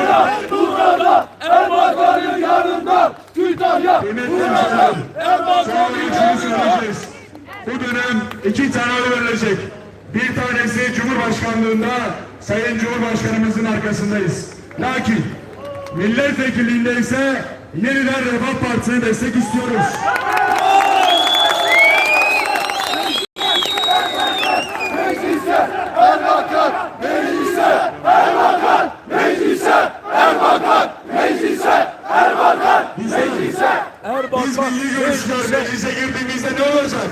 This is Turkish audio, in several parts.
Kütahya burada Erbakan'ın yanında Kütahya sana üçünü söyleyeceğiz. Bu dönem iki tane verilecek. Bir tanesi Cumhurbaşkanlığında Sayın Cumhurbaşkanımızın arkasındayız. Lakin milletvekilliğinde ise yeniden Refah Partisi'ne destek istiyoruz. Meclise Erbakan Meclise Erbakan Meclise Erbakan Meclise Erbakan Meclise Biz milli görüşler meclise girdiğimizde ne olacak?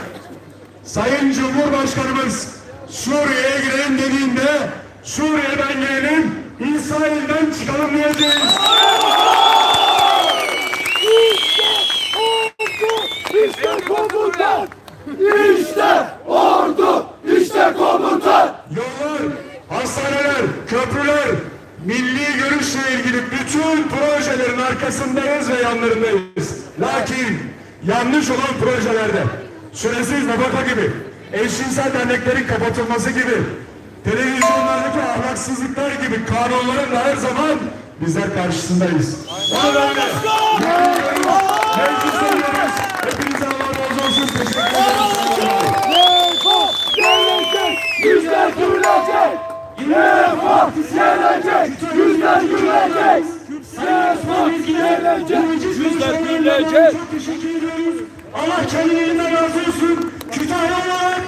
Sayın Cumhurbaşkanımız Suriye'ye girelim dediğinde Suriye'den gelelim, İsrail'den çıkalım diyeceğiz. İşte komutan İşte ordu İşte komutan Yollar, hastaneler, köprüler, milli görüşle ilgili bütün projelerin arkasındayız ve yanlarındayız. Lakin yanlış olan projelerde, süresiz nafaka gibi, eşcinsel derneklerin kapatılması gibi, televizyonlardaki ahlaksızlıklar gibi kanunların da her zaman bizler karşısındayız. Bu nedenle meclise gidiyoruz. Hepinize Allah razı olsun. Teşekkür ederim. Gelecek Yüzler gülecek Refah gelecek Yüzler gülecek Refah gelecek Yüzler gülecek Çok teşekkür ediyoruz. Allah kendiliğinden razı olsun. Kütahya olarak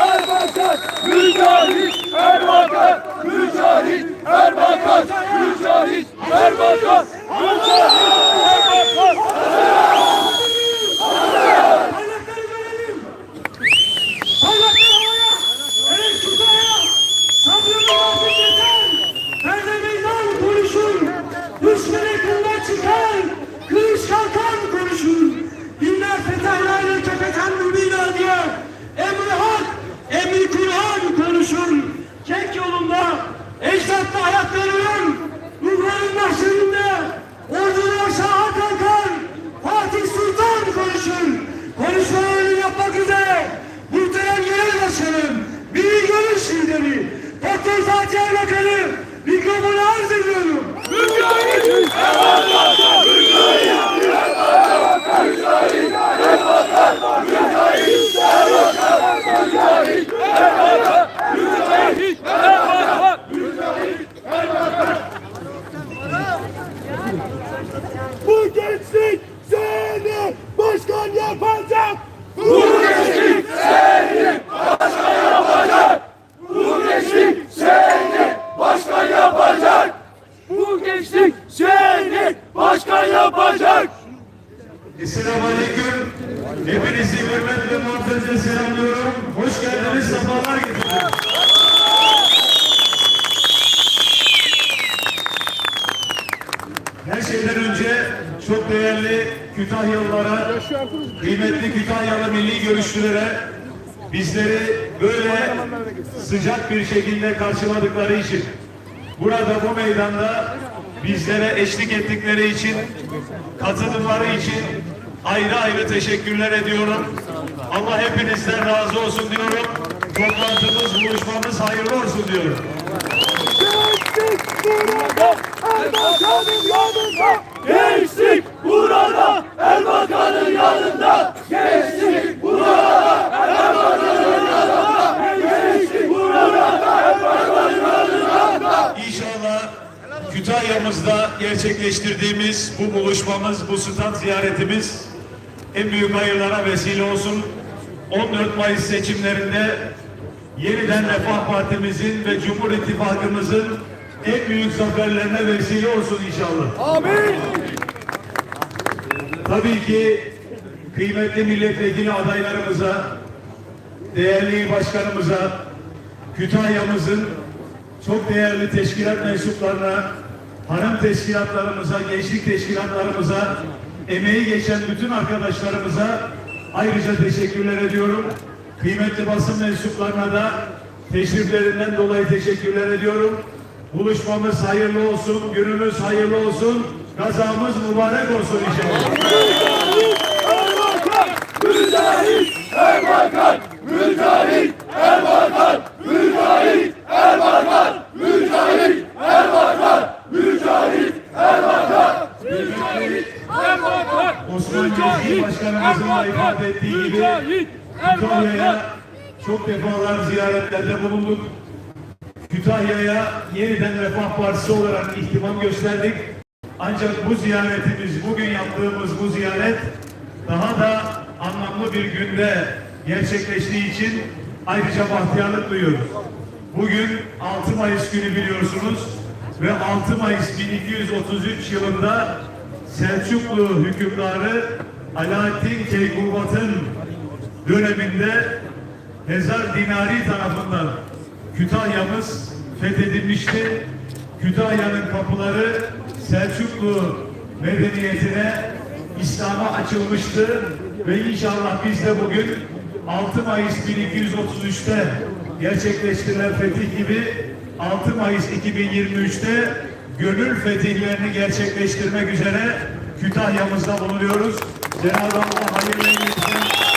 Erbakan Mücahit Erbakan Mücahit Erbakan Mücahit Erbakan Mücahit Erbakan eşlik ettikleri için katılımları için ayrı ayrı teşekkürler ediyorum. Allah hepinizden razı olsun diyorum. Toplantımız, buluşmamız hayırlı olsun diyorum. Gençlik burada Erbakan'ın yanında. Gençlik burada Erbakan'ın yanında. Gençlik burada Erbakan'ın yanında. Kütahya'mızda gerçekleştirdiğimiz bu buluşmamız, bu stand ziyaretimiz en büyük hayırlara vesile olsun. 14 Mayıs seçimlerinde yeniden Refah Partimizin ve Cumhur İttifakımızın en büyük zaferlerine vesile olsun inşallah. Amin. Tabii ki kıymetli milletvekili adaylarımıza, değerli başkanımıza, Kütahya'mızın çok değerli teşkilat mensuplarına, hanım teşkilatlarımıza, gençlik teşkilatlarımıza, emeği geçen bütün arkadaşlarımıza ayrıca teşekkürler ediyorum. Kıymetli basın mensuplarına da teşriflerinden dolayı teşekkürler ediyorum. Buluşmamız hayırlı olsun, günümüz hayırlı olsun, kazamız mübarek olsun inşallah. Mücahit Erbakan Mücahit Erbakan Mücahit Erbakan Osman Mücahit Başkanımızın ifade ettiği gibi Kütahya'ya çok defalar ziyaretlerde bulunduk. Kütahya'ya yeniden Refah Partisi olarak ihtimam gösterdik. Ancak bu ziyaretimiz, bugün yaptığımız bu ziyaret daha da anlamlı bir günde gerçekleştiği için ayrıca bahtiyarlık duyuyoruz. Bugün 6 Mayıs günü biliyorsunuz ve 6 Mayıs 1233 yılında Selçuklu hükümdarı Alaaddin Keykubat'ın döneminde Hezar Dinari tarafından Kütahya'mız fethedilmişti. Kütahya'nın kapıları Selçuklu medeniyetine, İslam'a açılmıştı ve inşallah biz de bugün 6 Mayıs 1233'te gerçekleştirilen fetih gibi 6 Mayıs 2023'te gönül fetihlerini gerçekleştirmek üzere Kütahya'mızda bulunuyoruz. Cenab-ı Allah hayırlı eylesin.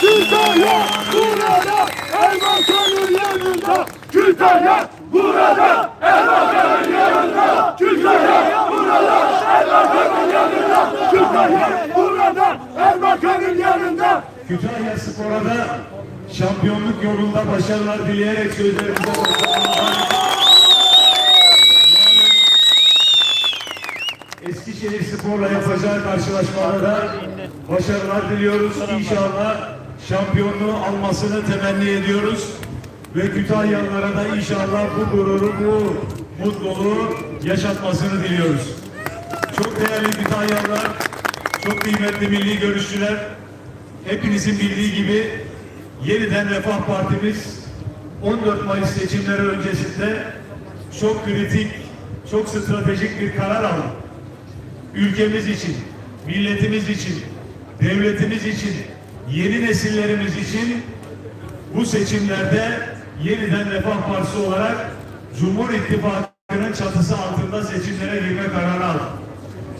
Kütahya burada Erbakan'ın yanında Kütahya burada Erbakan'ın yanında Kütahya burada Erbakan'ın yanında Kütahya burada Erbakan'ın yanında Kütahya Spor'a da şampiyonluk yolunda başarılar dileyerek sözlerimize başlayalım. Eskişehir Spor'la yapacağı karşılaşmada da başarılar diliyoruz. İnşallah şampiyonluğu almasını temenni ediyoruz. Ve Kütahyalılara da inşallah bu gururu, bu mutluluğu yaşatmasını diliyoruz. Çok değerli Kütahyalılar, çok kıymetli milli görüşçüler, hepinizin bildiği gibi yeniden Refah Partimiz 14 Mayıs seçimleri öncesinde çok kritik, çok stratejik bir karar aldı. Ülkemiz için, milletimiz için, devletimiz için, yeni nesillerimiz için bu seçimlerde yeniden Refah Partisi olarak Cumhur İttifakı'nın çatısı altında seçimlere girme kararı aldı.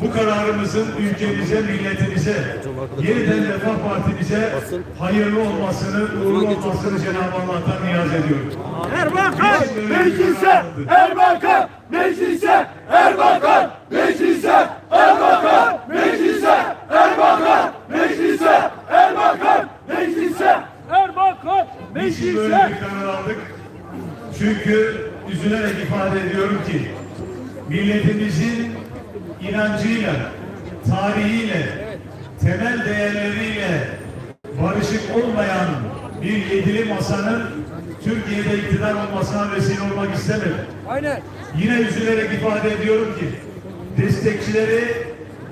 Bu kararımızın ülkemize, milletimize, yeniden Refah Partimize hayırlı olmasını, uğurlu olmasını Cenab-ı Allah'tan niyaz ediyorum. Erbakan meclise Erbakan meclise Erbakan meclise Erbakan meclise Erbakan meclise Erbakan meclise Erbakan Niçin böyle bir karar aldık? Çünkü üzülerek ifade ediyorum ki milletimizin inancıyla, tarihiyle, temel değerleriyle barışık olmayan bir yedili masanın Türkiye'de iktidar olmasına vesile olmak istemedim. Aynen. Yine üzülerek ifade ediyorum ki destekçileri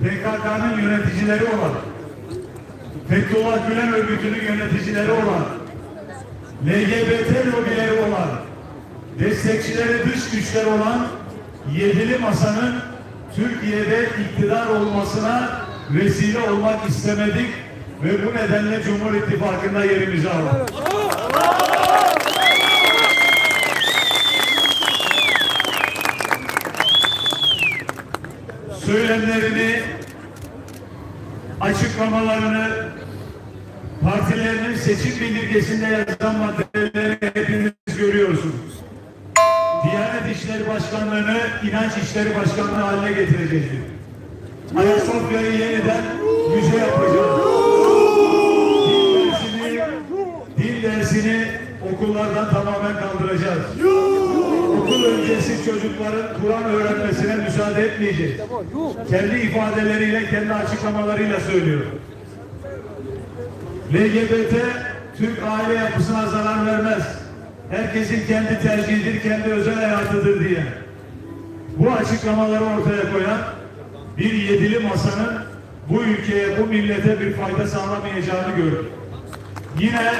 PKK'nın yöneticileri olan Fethullah Gülen örgütünün yöneticileri olan LGBT lobileri olan destekçileri dış güçler olan yedili masanın Türkiye'de iktidar olmasına vesile olmak istemedik ve bu nedenle Cumhur İttifakı'nda yerimizi aldık. Söylemlerini, açıklamalarını, partilerinin seçim bildirgesinde yazan maddeleri hepiniz görüyorsunuz. Diyanet İşleri Başkanlığı'nı İnanç İşleri Başkanlığı haline getirecektir. Ayasofya'yı yeniden müze yapacağız. Din dersini, din dersini okullardan tamamen kaldıracağız. Öncesi çocukların Kur'an öğrenmesine müsaade etmeyeceğiz. Kendi ifadeleriyle, kendi açıklamalarıyla söylüyor. LGBT Türk aile yapısına zarar vermez. Herkesin kendi tercihidir, kendi özel hayatıdır diye. Bu açıklamaları ortaya koyan bir yedili masanın bu ülkeye, bu millete bir fayda sağlamayacağını gördük. Yine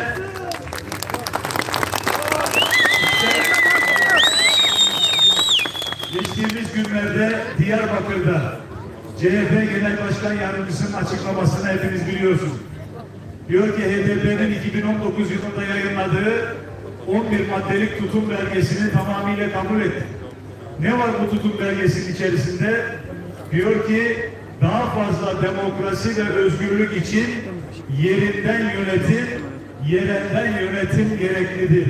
Geçtiğimiz günlerde Diyarbakır'da CHP Genel Başkan Yardımcısının açıklamasını hepiniz biliyorsunuz. Diyor ki HDP'nin 2019 yılında yayınladığı 11 maddelik tutum belgesini tamamıyla kabul etti. Ne var bu tutum belgesinin içerisinde? Diyor ki daha fazla demokrasi ve özgürlük için yerinden yönetim, yerelden yönetim gereklidir.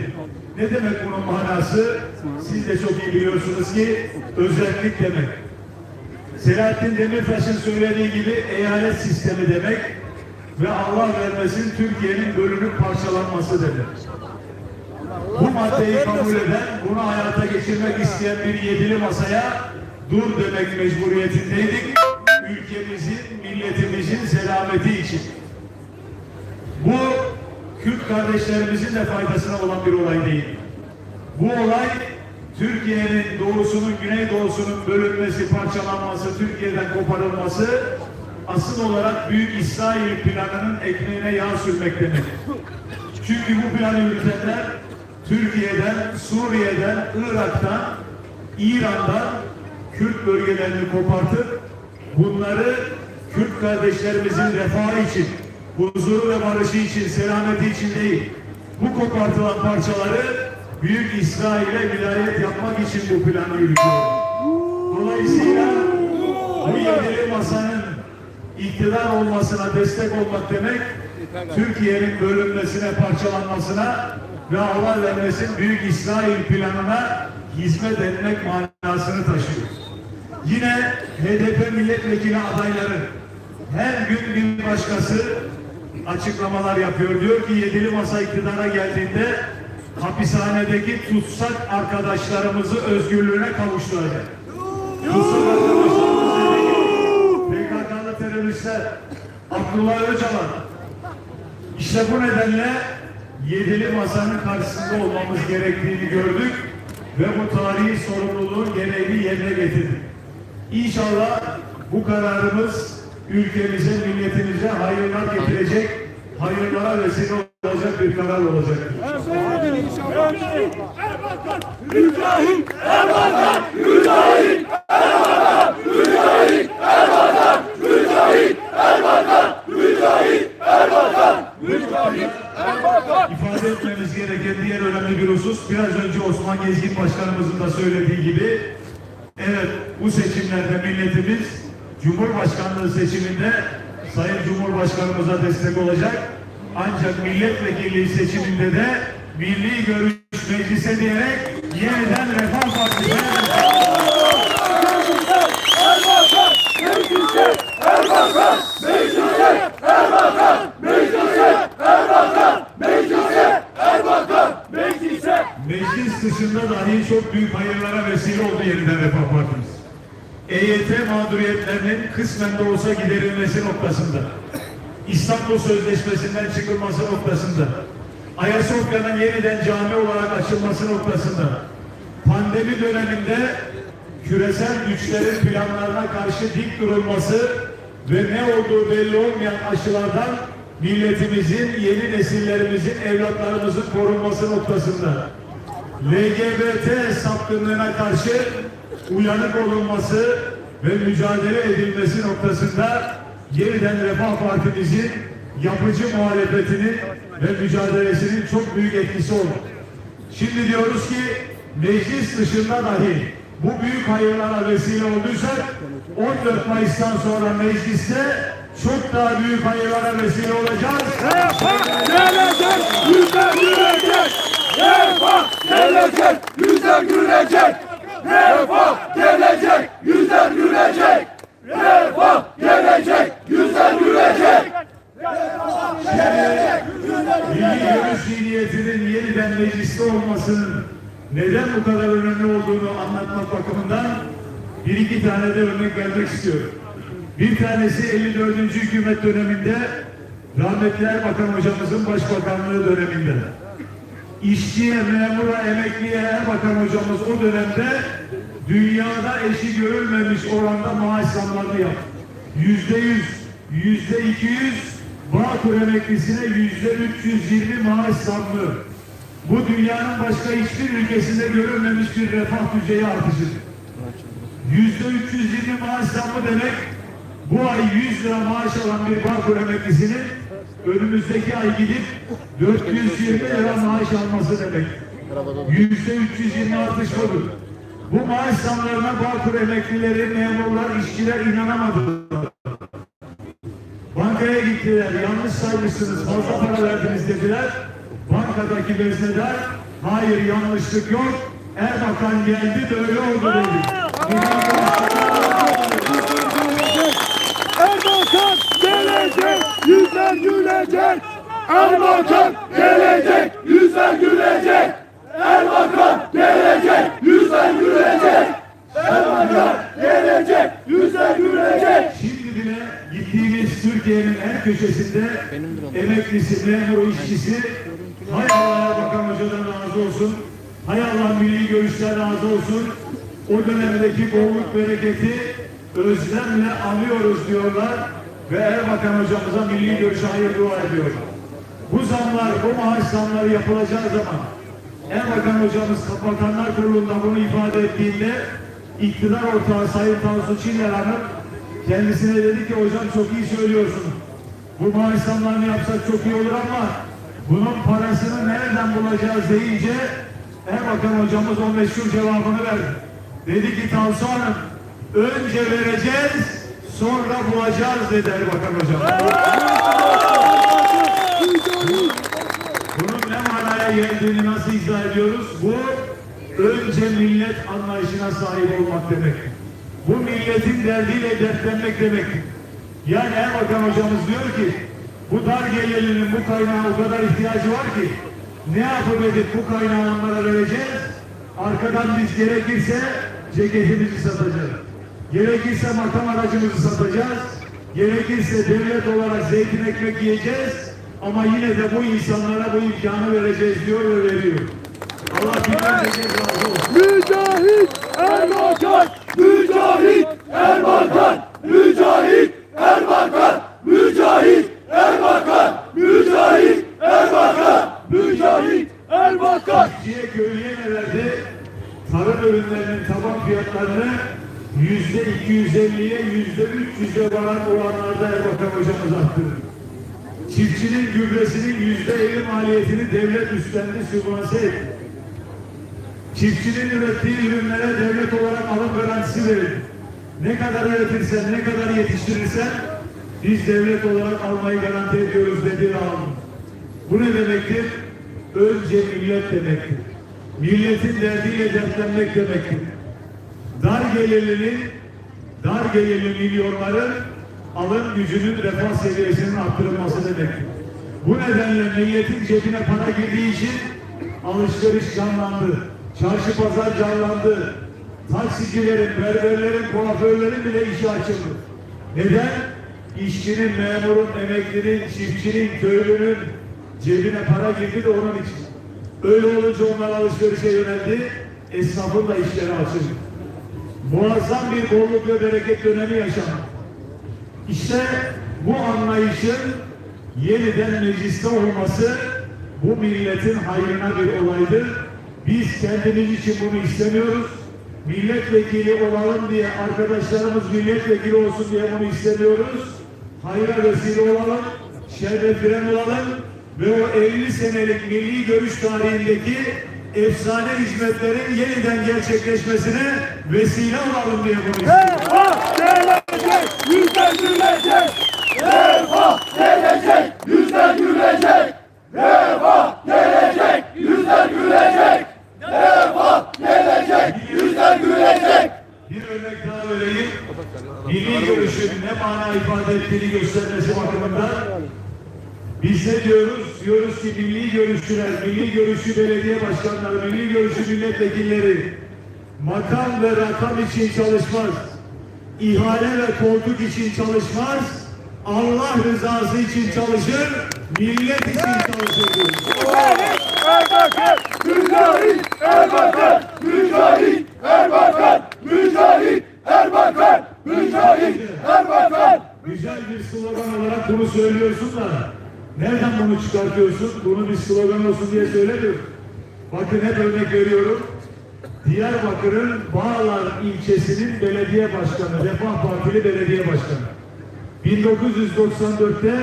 Ne demek bunun manası? Siz de çok iyi biliyorsunuz ki özellik demek. Selahattin Demirtaş'ın söylediği gibi eyalet sistemi demek. ve Allah vermesin Türkiye'nin bölünüp parçalanması demek. Bu maddeyi kabul eden, bunu hayata geçirmek isteyen bir yedili masaya dur demek mecburiyetindeydik. Ülkemizin, milletimizin selameti için. Bu Kürt kardeşlerimizin de faydasına olan bir olay değil. Bu olay Türkiye'nin doğusunun, güneydoğusunun bölünmesi, parçalanması, Türkiye'den koparılması asıl olarak Büyük İsrail planının ekmeğine yağ sürmek demek. Çünkü bu planı yürütenler Türkiye'den, Suriye'den, Irak'tan, İran'dan Kürt bölgelerini kopartıp bunları Kürt kardeşlerimizin refahı için, huzuru ve barışı için, selameti için değil, bu kopartılan parçaları Büyük İsrail'e vilayet yapmak için bu planı yürütüyor. Dolayısıyla bu yedili masanın iktidar olmasına destek olmak demek, Türkiye'nin bölünmesine, parçalanmasına ve Allah vermesin Büyük İsrail planına hizmet etmek manasını taşıyor. Yine HDP milletvekili adayları her gün bir başkası açıklamalar yapıyor. Diyor ki yedili masa iktidara geldiğinde hapishanedeki tutsak arkadaşlarımızı özgürlüğüne kavuşturacak. Tutsak arkadaşlarımız PKK'lı teröristler Abdullah Öcalan işte bu nedenle yedili masanın karşısında olmamız gerektiğini gördük ve bu tarihi sorumluluğun gereğini yerine getirdik. İnşallah bu kararımız ülkemize, milletimize hayırlar getirecek, hayırlara vesile olacak bir karar olacaktır. Erbakan! Mücahit Erbakan! Mücahit Erbakan! Mücahit Erbakan! Mücahit Erbakan! Mücahit! İfade etmemiz gereken diğer önemli biraz önce Osman Gezgin Başkanımızın da söylediği gibi, evet bu seçimlerde milletimiz Cumhurbaşkanlığı seçiminde Sayın Cumhurbaşkanımıza destek olacak. Ancak milletvekilliği seçiminde de milli görüş meclise diyerek yeniden Refah Partisi'ne! Meclis dışında dahi çok büyük hayırlara vesile oldu yeniden Refah Partimiz. EYT mağduriyetlerinin kısmen de olsa giderilmesi noktasında, İstanbul Sözleşmesi'nden çıkılması noktasında, Ayasofya'nın yeniden cami olarak açılması noktasında, pandemi döneminde küresel güçlerin planlarına karşı dik durulması ve ne olduğu belli olmayan aşılardan milletimizin, yeni nesillerimizin, evlatlarımızın korunması noktasında, LGBT sapkınlığına karşı uyanık olunması ve mücadele edilmesi noktasında yeniden Refah Partimizin yapıcı muhalefetinin ve mücadelesinin çok büyük etkisi oldu. Şimdi diyoruz ki meclis dışında dahi bu büyük hayırlara vesile olduysak 14 Mayıs'tan sonra mecliste çok daha büyük hayırlara vesile olacağız. Gelecek! Yüzler gülecek! Refah gelecek! Yüzler gülecek! Refah gelecek! Yüzler gülecek! Refah gelecek! Yüzler gülecek! Milli görüş zihniyetinin yeniden mecliste olmasının neden bu kadar önemli olduğunu anlatmak bakımından bir iki tane de örnek vermek istiyorum. Bir tanesi 54. hükümet döneminde rahmetli Erbakan hocamızın başbakanlığı döneminde. İşçiye, memura, emekliye Erbakan hocamız o dönemde dünyada eşi görülmemiş oranda maaş zamlarını yaptı. Yüzde yüz, yüzde iki yüz Bağkur emeklisine yüzde 320 maaş zammı. Bu dünyanın başka hiçbir ülkesinde görülmemiş bir refah düzeyi artışıdır. Yüzde 320 maaş zammı demek bu ay 100 lira maaş alan bir Bağkur emeklisinin önümüzdeki ay gidip 420 lira maaş alması demek. Yüzde 320 artış budur. Bu maaş zamlarına Bağkur emeklileri, memurlar, işçiler inanamadı. Bankaya gittiler, yanlış saymışsınız, fazla para verdiniz dediler. Bankadaki veznedar, hayır yanlışlık yok, Erbakan geldi de öyle oldu dedi. Erbakan gelecek! Yüzler yüzler gülecek. Erbakan gelecek, yüzler gülecek. Erbakan gelecek, yüzler gülecek. Erbakan gelecek, yüzler gülecek. Şimdi bile gittiğimiz Türkiye'nin her köşesinde emeklisi, memuru, işçisi hay Allah Bakan Hoca'dan razı olsun. Hay Allah milli görüşler razı olsun. O dönemdeki bolluk bereketi özlemle anıyoruz diyorlar ve Erbakan hocamıza milli görüşe hayır dua ediyor. Bu zamlar, bu maaş zamları yapılacağı zaman Erbakan hocamız Bakanlar Kurulu'nda bunu ifade ettiğinde iktidar ortağı Sayın Tansu Çiller Hanım kendisine dedi ki hocam çok iyi söylüyorsun. Bu maaş zamlarını yapsak çok iyi olur ama bunun parasını nereden bulacağız deyince Erbakan hocamız o meşhur cevabını verdi. Dedi ki Tansu Hanım önce vereceğiz sonra bulacağız dedi Erbakan hocam. Bunun manaya geldiğini nasıl izah ediyoruz? Bu önce millet anlayışına sahip olmak demek. Bu milletin derdiyle dertlenmek demek. Yani Erbakan hocamız diyor ki bu dar gelirlinin bu kaynağa o kadar ihtiyacı var ki ne yapıp edip bu kaynağı onlara vereceğiz? Arkadan biz gerekirse ceketimizi satacağız. Gerekirse makam aracımızı satacağız. Gerekirse devlet olarak zeytin ekmek yiyeceğiz. Ama yine de bu insanlara bu imkanı vereceğiz diyor ve veriyor. Allah bizden de razı olsun. Mücahit Erbakan, Mücahit Erbakan, Mücahit Erbakan, Mücahit Erbakan, Mücahit Erbakan, Mücahit Erbakan. Ne verdi? Tarım ürünlerinin taban fiyatlarını yüzde 250'ye yüzde 300'e varan oranlarda Erbakan hocamız arttırdı. Çiftçinin gübresinin yüzde 50 maliyetini devlet üstlendi, sübvanse etti. Çiftçinin ürettiği ürünlere devlet olarak alım garantisi verildi. Ne kadar üretirsen, ne kadar yetiştirirsen biz devlet olarak almayı garanti ediyoruz dedi aldım. Bu ne demektir? Önce millet demektir. Milletin derdiyle dertlenmek demektir. Dar gelirlinin, dar gelirli milyonların alım gücünün refah seviyesinin arttırılması demektir. Bu nedenle milletin cebine para girdiği için alışveriş canlandı. Çarşı pazar canlandı. Taksicilerin, berberlerin, kuaförlerin bile işi açıldı. Neden? İşçinin, memurun, emeklinin, çiftçinin, köylünün cebine para girdi de onun için. Öyle olunca onlar alışverişe yöneldi. Esnafın da işleri açıldı. Muazzam bir bolluk ve bereket dönemi yaşandı. İşte bu anlayışın yeniden mecliste olması bu milletin hayrına bir olaydır. Biz kendimiz için bunu istemiyoruz. Milletvekili olalım diye, arkadaşlarımız milletvekili olsun diye bunu istemiyoruz. Hayra vesile olalım, şerre fren olalım ve o 50 senelik milli görüş tarihindeki efsane hizmetlerin yeniden gerçekleşmesine vesile olalım diye bunu. Refah gelecek, yüzler gülecek. Refah gelecek, yüzler gülecek. Refah gelecek, yüzler gülecek. Refah gelecek, yüzler gülecek. Bir örnek daha vereyim. Milli görüşün ne mana ifade ettiğini göstermesi bakımından biz ne diyoruz? Diyoruz ki milli görüşçüler, milli görüşçü belediye başkanları, milli görüşçü milletvekilleri makam ve rakam için çalışmaz. İhale ve koltuk için çalışmaz. Allah rızası için çalışır, millet için çalışır. diyoruz. Erbakan, Mücahit Erbakan, Mücahit Erbakan, Mücahit Erbakan, Mücahit Erbakan. Güzel bir slogan olarak bunu söylüyorsun da nereden bunu çıkartıyorsun? Bunu bir slogan olsun diye söylemiyorum. Bakın hep örnek veriyorum. Diyarbakır'ın Bağlar ilçesinin belediye başkanı, Refah Partili belediye başkanı. 1994'te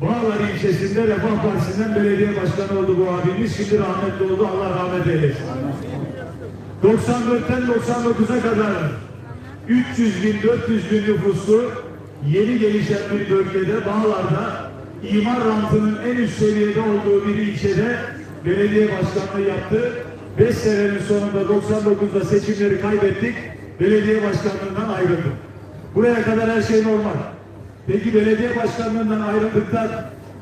Bağlar ilçesinde Refah Partisi'nden belediye başkanı oldu bu abimiz. Şimdi rahmetli oldu. Allah rahmet eylesin. 94'ten 99'a kadar 300 bin, 400 bin nüfuslu yeni gelişen bir bölgede, Bağlar'da imar rantının en üst seviyede olduğu bir ilçede belediye başkanlığı yaptı. 5 senenin sonunda 99'da seçimleri kaybettik. Belediye başkanlığından ayrıldı. Buraya kadar her şey normal. Peki belediye başkanlığından ayrıldıktan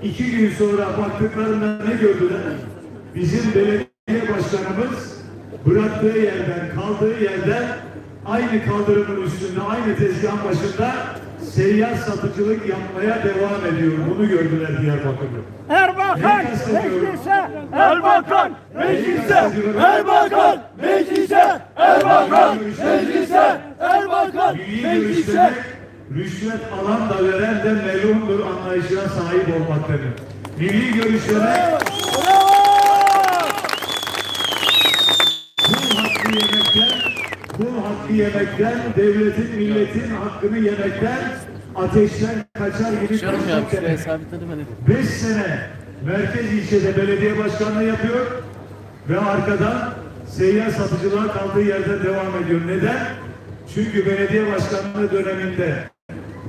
iki gün sonra baktıklarında ne gördüler? Bizim belediye başkanımız bıraktığı yerden, kaldığı yerden aynı kaldırımın üstünde, aynı tezgahın başında seyyar satıcılık yapmaya devam ediyor. Bunu gördüler Diyarbakır'da. Erbakan meclise, Erbakan meclise, Erbakan meclise, Erbakan meclise, Erbakan meclise. rüşvet alan da veren de melundur anlayışına sahip olmaktadır. Milli görüşlere kul hakkı yemekten, hakkı yemekten, devletin, milletin hakkını yemekten, ateşten kaçar gibi demek. sabitledim hani. 5 sene merkez ilçede belediye başkanlığı yapıyor ve arkadan seyyar satıcılığa kaldığı yerde devam ediyor. Neden? Çünkü belediye başkanlığı döneminde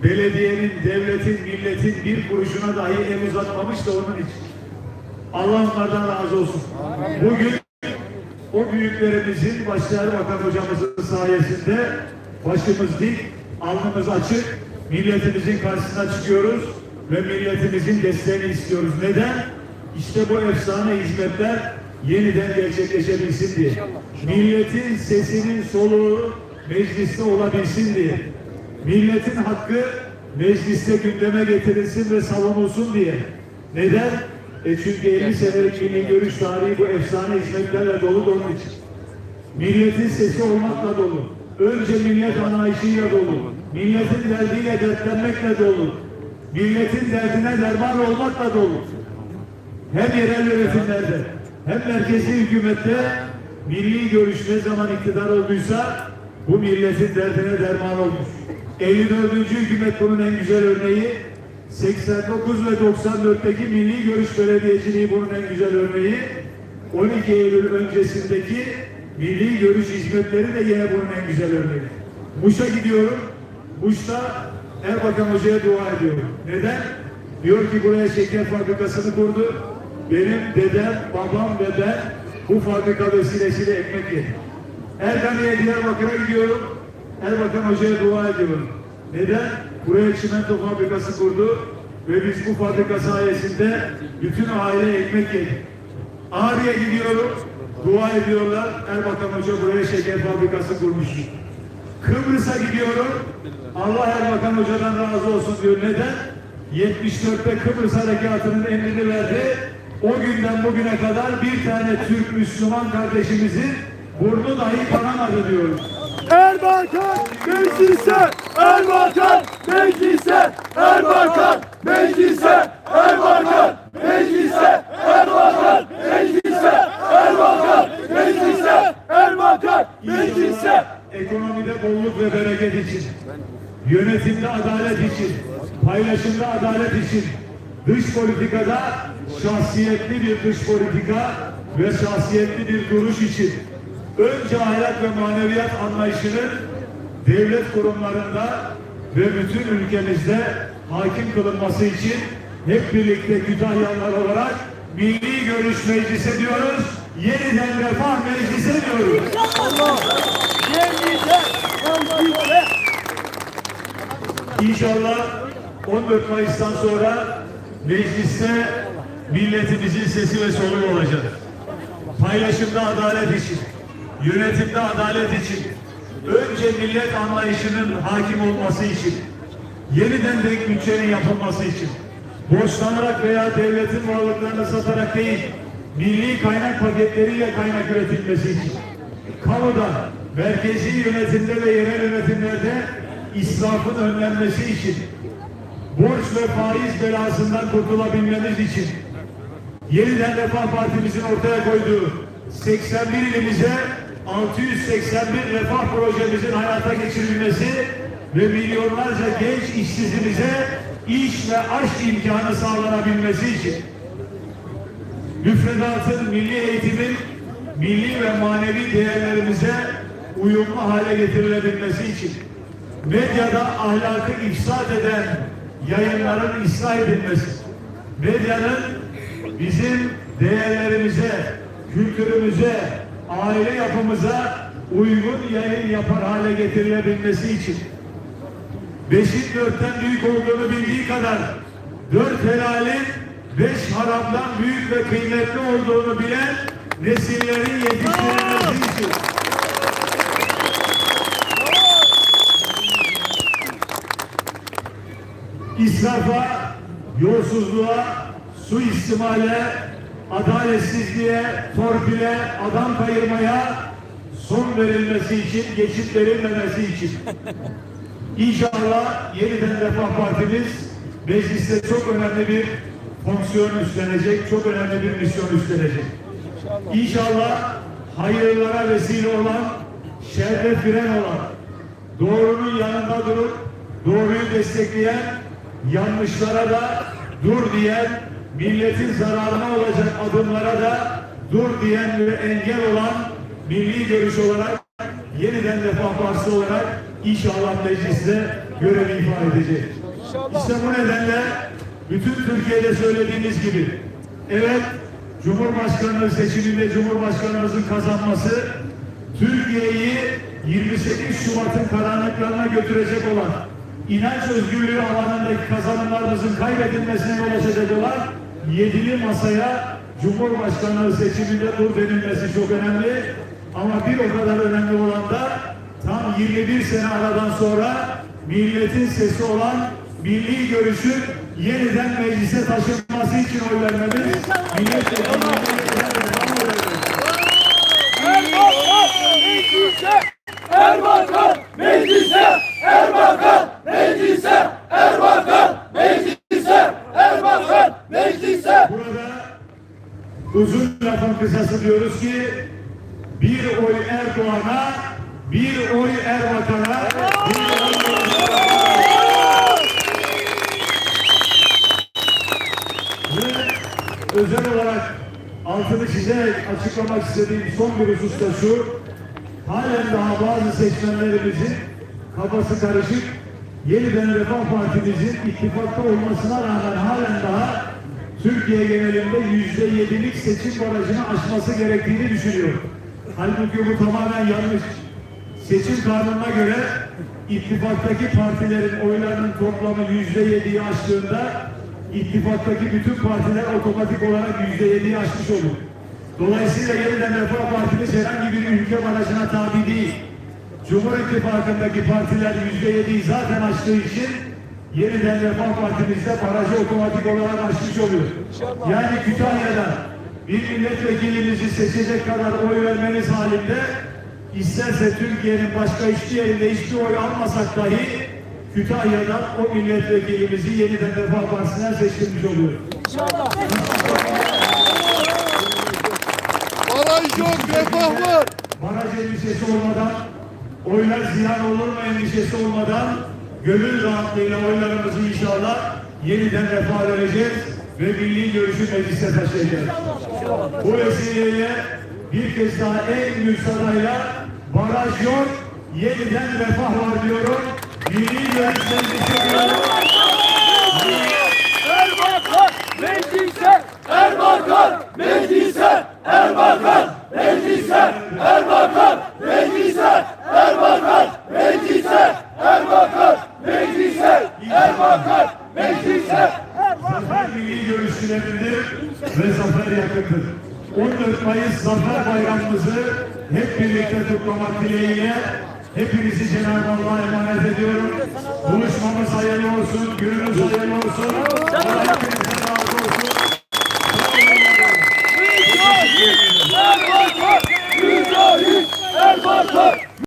belediyenin, devletin, milletin bir kuruşuna dahi el uzatmamış da onun için. Allah onlardan razı olsun. Bugün o büyüklerimizin, başta Erbakan hocamızın sayesinde başımız dik, alnımız açık, milletimizin karşısına çıkıyoruz ve milletimizin desteğini istiyoruz. Neden? İşte bu efsane hizmetler yeniden gerçekleşebilsin diye. Milletin sesinin soluğu mecliste olabilsin diye. Milletin hakkı mecliste gündeme getirilsin ve savunulsun diye. Neden? E çünkü 50 senelik milli görüş tarihi bu efsane hizmetlerle dolu da onun için. Milletin sesi olmakla dolu. Önce millet anlayışıyla dolu. Milletin derdiyle dertlenmekle dolu. Milletin derdine derman olmakla dolu. Hem yerel yönetimlerde hem merkezi hükümette milli görüş ne zaman iktidar olduysa bu milletin derdine derman olmuş. 54. hükümet bunun en güzel örneği. 89 ve 94'teki milli görüş belediyeciliği bunun en güzel örneği. 12 Eylül öncesindeki milli görüş hizmetleri de yine bunun en güzel örneği. Muş'a gidiyorum. Muş'ta Erbakan Hoca'ya dua ediyorum. Neden? Diyor ki buraya şeker fabrikasını kurdu. Benim dedem, babam ve ben bu fabrika vesilesiyle ekmek yedik. Ergani'ye Diyarbakır'a gidiyorum. Erbakan Hoca'ya dua ediyorum. Neden? Buraya çimento fabrikası kurdu ve biz bu fabrika sayesinde bütün aile ekmek yedik. Ağrı'ya gidiyorum. Dua ediyorlar. Erbakan Hoca buraya şeker fabrikası kurmuş. Kıbrıs'a gidiyorum. Allah Erbakan Hoca'dan razı olsun diyor. Neden? 74'te Kıbrıs Harekatı'nın emrini verdi. O günden bugüne kadar bir tane Türk Müslüman kardeşimizin burnu dahi kanamadı diyoruz. Erbakan meclise, Erbakan meclise, Erbakan meclise, Erbakan meclise, Erbakan meclise, Erbakan meclise, Erbakan meclise. Ekonomide bolluk ve bereket için, yönetimde adalet için, paylaşımda adalet için, dış politikada şahsiyetli bir dış politika ve şahsiyetli bir duruş için, önce ahlak ve maneviyat anlayışının devlet kurumlarında ve bütün ülkemizde hakim kılınması için hep birlikte Kütahyalılar olarak Milli Görüş Meclisi diyoruz, yeniden Refah Meclisi diyoruz. Meclise. İnşallah 14 Mayıs'tan sonra mecliste milletimizin sesi ve soluğu olacak. Paylaşımda adalet için, yönetimde adalet için, önce millet anlayışının hakim olması için, yeniden denk bütçenin yapılması için, borçlanarak veya devletin varlıklarını satarak değil, milli kaynak paketleriyle kaynak üretilmesi için, kamuda, merkezi yönetimde ve yerel yönetimlerde israfın önlenmesi için, borç ve faiz belasından kurtulabilmemiz için, yeniden Refah Partimizin ortaya koyduğu 81 ilimize 681 refah projemizin hayata geçirilmesi ve milyonlarca genç işsizimize iş ve aş imkanı sağlanabilmesi için. Müfredatın, milli eğitimin milli ve manevi değerlerimize uyumlu hale getirilebilmesi için medyada ahlakı ifsad eden yayınların ıslah edilmesi, medyanın bizim değerlerimize, kültürümüze, aile yapımıza uygun yayın yapar hale getirilebilmesi için. Beşin dörtten büyük olduğunu bildiği kadar dört helalin beş haramdan büyük ve kıymetli olduğunu bilen nesillerin yetiştirilmesi için. İsrafa, yolsuzluğa, suistimale, adaletsizliğe, torpile, adam kayırmaya son verilmesi için, geçit verilmemesi için. İnşallah yeniden Refah Partimiz mecliste çok önemli bir fonksiyon üstlenecek, çok önemli bir misyon üstlenecek. İnşallah hayırlara vesile olan, şerre fren olan, doğrunun yanında durup doğruyu destekleyen, yanlışlara da dur diyen, milletin zararına olacak adımlara da dur diyen ve engel olan milli görüş olarak yeniden Refah Partisi olarak inşallah mecliste görev ifa edecek. İşte bu nedenle bütün Türkiye'de söylediğimiz gibi evet Cumhurbaşkanlığı seçiminde Cumhurbaşkanımızın kazanması Türkiye'yi 28 Şubat'ın karanlıklarına götürecek olan inanç özgürlüğü alanındaki kazanımlarımızın kaybedilmesine yol açacak olan yedili masaya Cumhurbaşkanlığı seçiminde dur denilmesi çok önemli. Ama bir o kadar önemli olan da tam 21 sene aradan sonra milletin sesi olan milli görüşün yeniden meclise taşınması için oy vermemiz. Milletvekillerine Erbakan meclise, Erbakan meclise, Erbakan meclise, Erbakan meclise. Burada uzun lafın kısası diyoruz ki bir oy Erdoğan'a, bir oy Erbakan'a, bir oy özel olarak altını çizerek açıklamak istediğim son bir husus da şu, halen daha bazı seçmenlerimizin kafası karışık, yeniden Refah Partimizin ittifakta olmasına rağmen halen daha Türkiye genelinde yüzde yedilik seçim barajını aşması gerektiğini düşünüyor. Halbuki bu tamamen yanlış. Seçim kanununa göre ittifaktaki partilerin oylarının toplamı yüzde yediyi aştığında ittifaktaki bütün partiler otomatik olarak yüzde yediyi aşmış olur. Dolayısıyla yeniden Refah Partimiz herhangi bir ülke barajına tabi değil. Cumhur İttifakı'ndaki partiler yüzde yediyi zaten aştığı için yeniden Refah Partimizde barajı otomatik olarak aşmış oluyor. Yani Kütahya'da bir milletvekilimizi seçecek kadar oy vermeniz halinde isterse Türkiye'nin başka hiçbir yerinde hiçbir oy almasak dahi Kütahya'dan o milletvekilimizi yeniden Refah Partisi'nden seçtirmiş oluyor. Baraj yok, refah var. baraj endişesi olmadan, oylar ziyan olur mu endişesi olmadan gönül rahatlığıyla oylarımızı inşallah yeniden refah vereceğiz ve milli görüşü meclise taşıyacağız. Bu vesileyle bir kez daha en büyük sadayla baraj yok, yeniden refah var diyorum. Milli görüş meclise. Erbakan meclise, Erbakan meclise, Erbakan meclise, Erbakan meclise, Erbakan meclise, Erbakan meclise Erbakan, meclise Erbakan. Milli görüşüne ve zafer yakındır. 14 Mayıs Zafer Bayramımızı hep birlikte kutlamak dileğiyle hepinizi Cenab-ı Allah'a emanet ediyorum. Buluşmamız hayırlı olsun, günümüz hayırlı olsun. Allah hepinizden Erbakan!